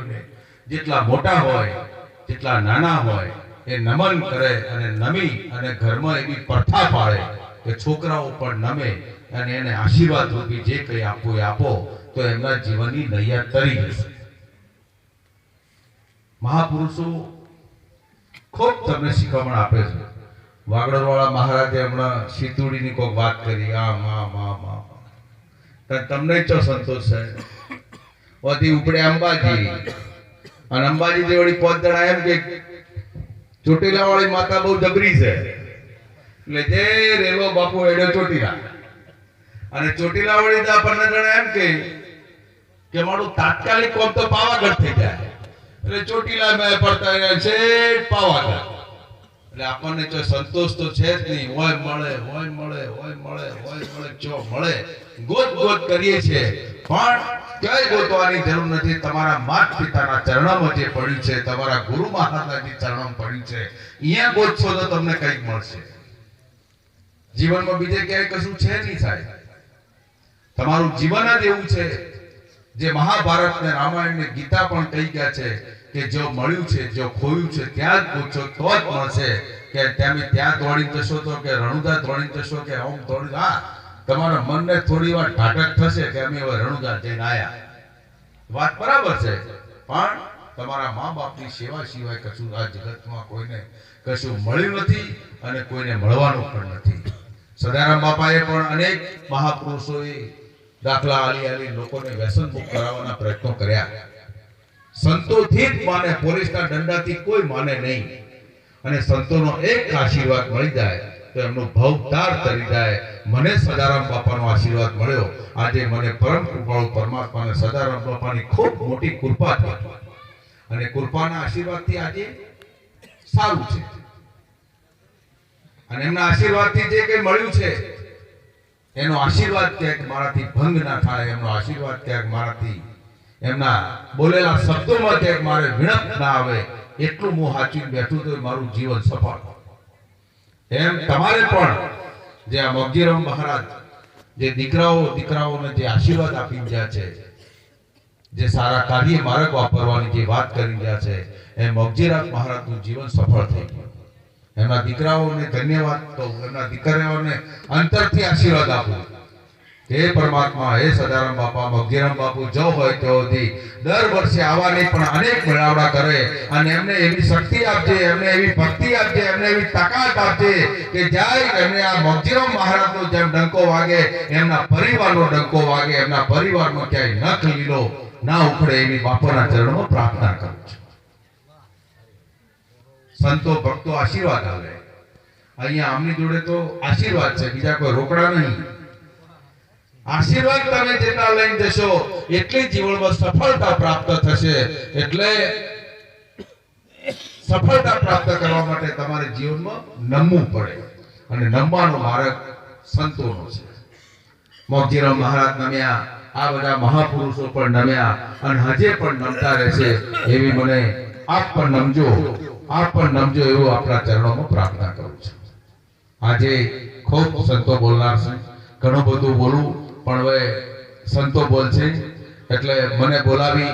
વડીલોને જેટલા મોટા હોય, જેટલા નાના હોય, એ નમન કરે અને નમી અને ઘરમાં એવી પ્રથા પાડે કે છોકરાઓ પણ નમે અને એને આશીર્વાદ રૂપી જે કંઈ આપવું એ આપો, તો એમના જીવનની નૈયા તરી જશે. મહાપુરુષો, ખૂબ તમને શીખવણ આપે છે. વાગડરવાળા મહારાજે હમણાં શીતુડીની કોઈક વાત કરી આ મા મા મા તમને ચો સંતોષ છે ઓથી ઉપડે અંબાજી. અને અંબાજી જે વળી પાંચ જણા એમ કે ચોટીલા વાળી માતા બહુ જબરી છે. એટલે જે રેલો બાપુ એડો ચોટીલા. અને ચોટીલા વાળી તો આપણને જણા એમ કે કે મારું તાત્કાલિક કોમ તો પાવાગઢ થઈ જાય. એટલે ચોટીલા મેં પડતા રહ્યા છે પાવાગઢ. એટલે આપણને જો સંતોષ તો છે જ નહીં. હોય મળે હોય મળે હોય મળે હોય મળે, જો મળે. ગોત ગોત કરીએ છીએ. પણ ક્યાંય ગોતવાની જરૂર નથી. તમારા માત પિતાના ચરણમાં જે પડ્યું છે, તમારા ગુરુ મહારાજની ચરણમાં પડ્યું છે, અહીંયા ગોતશો તો તમને કંઈક મળશે. જીવનમાં બીજે ક્યાંય કશું છે નહીં સાહેબ. તમારું જીવન જ એવું છે. જે મહાભારત ને રામાયણ ને ગીતા પણ કહી ગયા છે કે જો મળ્યું છે, જો ખોયું છે, ત્યાં જ પૂછો તો જ મળશે. કે તમે ત્યાં દોડી જશો તો, કે રણુદા દોડી જશો, કે ઓમ દોડી હા તમારા મનને થોડી વાર ઢાટક થશે કે અમે હવે રણુદા જઈને આવ્યા વાત બરાબર છે, પણ તમારા મા બાપની સેવા સિવાય કશું આ જગતમાં કોઈને કશું મળ્યું નથી અને કોઈને મળવાનું પણ નથી. સદારામ બાપાએ પણ અનેક મહાપુરુષોએ દાખલા આલી આલી લોકોને વ્યસન મુક્ત કરાવવાના પ્રયત્નો કર્યા. સંતોથી જ માને પોલીસના દંડાથી કોઈ માને નહીં. અને સંતોનો એક આશીર્વાદ મળી જાય તો એમનો ભવતાર તરી જાય મને સદારામ બાપાનો આશીર્વાદ મળ્યો. આજે મને પરમ કૃપાળુ પરમાત્માને સદારામ બાપાની ખૂબ મોટી કૃપા થઈ. અને કૃપાના આશીર્વાદથી આજે સારું છે. અને એમના આશીર્વાદથી જે કંઈ મળ્યું છે, એનો આશીર્વાદ ક્યાંક મારાથી ભંગ ના થાય, એમનો આશીર્વાદ ક્યાંક મારાથી એમના બોલેલા શબ્દોમાં ક્યાંક મારે વિણપ ના આવે, એટલું હું હાચી બેઠું તો મારું જીવન સફળ. એમ તમારે પણ જે આ મગજીરામ મહારાજ, જે દીકરાઓ દીકરાઓને જે આશીર્વાદ આપી ગયા છે, જે સારા કાર્ય માર્ગ વાપરવાની જે વાત કરી રહ્યા છે, એ મગજીરાજ મહારાજનું જીવન સફળ થઈ ગયું. એમના દીકરાઓને ધન્યવાદ તો એમના દીકરાઓને અંતરથી આશીર્વાદ આપું. હે પરમાત્મા, હે સદારામ બાપા મગજીરામ બાપુ, જો હોય તો દર વર્ષે આવવાની પણ અનેક મેળાવડા કરે અને એમને એવી શક્તિ આપજે, એમને એવી ભક્તિ આપજે, એમને એવી તાકાત આપજે કે જાય એમને આ મગજીરામ મહારાજનો જેમ ડંકો વાગે, એમના પરિવારનો ડંકો વાગે, એમના પરિવારમાં ક્યાંય નખ લીલો ના ઉખડે એવી બાપોના ચરણમાં પ્રાર્થના કરું છું. સંતો, ભક્તો આશીર્વાદ આવે અહીંયા આમની જોડે તો આશીર્વાદ છે, બીજા કોઈ રોકડા નહીં. આશીર્વાદ તમે જેટલા લઈને જશો, એટલી જીવનમાં સફળતા પ્રાપ્ત થશે. એટલે સફળતા પ્રાપ્ત કરવા માટે તમારે જીવનમાં નમવું પડે. અને નમવાનો માર્ગ સંતોનો છે. મોગજીરામ મહારાજ નમ્યા, આ બધા મહાપુરુષો પણ નમ્યા, અને હજે પણ નમતા રહેશે એવી મને આપ પણ નમજો. આપ પણ નમજો એવું આપણા ચરણોમાં પ્રાર્થના કરું છું. આજે ખૂબ સંતો બોલનાર છે. ઘણું બધું બોલું પણ હવે સંતો બોલશે. એટલે મને બોલાવી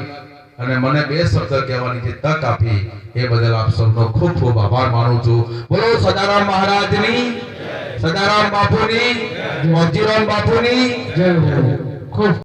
અને મને બે શબ્દ કહેવાની જે તક આપી, એ બદલ આપ સૌનો ખૂબ ખૂબ આભાર માનું છું. બોલો સદારામ મહારાજની, સદારામ બાપુની મોતીરામ બાપુની જય ખૂબ